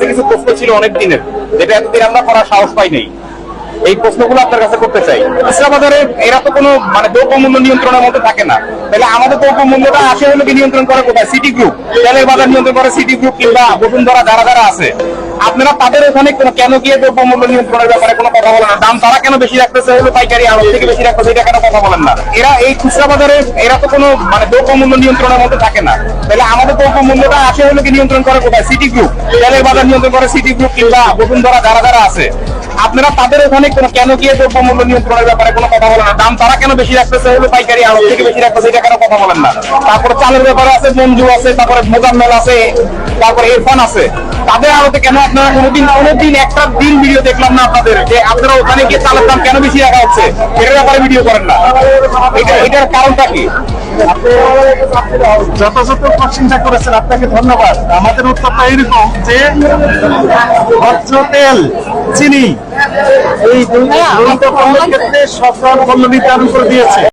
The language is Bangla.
কাছে কিছু প্রশ্ন ছিল অনেক দিনের, যেটা এতদিন আমরা করার সাহস পাই নাই। এই প্রশ্নগুলো আপনার কাছে করতে চাই। খুচরা বাজারে এরা তো কোনো মানে দ্রব্য মূল্য নিয়ন্ত্রণের মধ্যে থাকে না। তাহলে আমাদের দ্রব্য মূল্যটা আসে হলে নিয়ন্ত্রণ করে কোথায়? সিটি গ্রুপ তেলের বাজার নিয়ন্ত্রণ করে সিটি গ্রুপ কিংবা বসুন্ধরা যারা যারা আছে। আপনারা তাদের ওখানে কোনো গিয়ে দ্রব্য মূল্য নিয়ন্ত্রণের ব্যাপারে কোনো কথা বলেন না? দাম তারা কেন বেশি রাখতেছে? হলো পাইকারি আড়ত থেকে বেশি রাখতেছে এটা কেন কথা বলেন না। এরা এই খুচরা বাজারে, এরা তো কোনো মানে দ্রব্য মূল্য নিয়ন্ত্রণের মধ্যে থাকে না। তাহলে আমাদের দ্রব্য মূল্যটা আসে হলো কি নিয়ন্ত্রণ করে কোথায়? সিটি গ্রুপ তেলের বাজার নিয়ন্ত্রণ করে সিটি গ্রুপ কিংবা বসুন্ধরা যারা যারা আছে। আপনারা তাদের ওখানে কোনো কেন গিয়ে দ্রব্য মূল্য নিয়ন্ত্রণের ব্যাপারে কোনো কথা বলেন না? দাম তারা কেন বেশি রাখতেছে? হলো পাইকারি আড়ত থেকে বেশি রাখতেছে এটা কেন কথা বলেন না। তারপরে চালের ব্যাপারে আছে, মঞ্জু আছে, তারপরে মোজাম্মেল আছে। তারপরে ইরফান আছে। তাদের আড়তে কেন আপনারা কোনোদিন কোনোদিন একটা দিন ভিডিও দেখলাম না আপনাদের? যে আপনারা ওখানে গিয়ে চালের দাম কেন বেশি রাখা হচ্ছে? এটার ব্যাপারে ভিডিও করেন না। এটা এটার কারণটা কি? যথাযথ প্রশংসা করেছেন আপনাকে ধন্যবাদ। আমাদের উত্তরটা এরকম যে ভদ্র তেল চিনি এই দুই ক্ষেত্রে সব পণ্য নির্ধারণ করে দিয়েছে।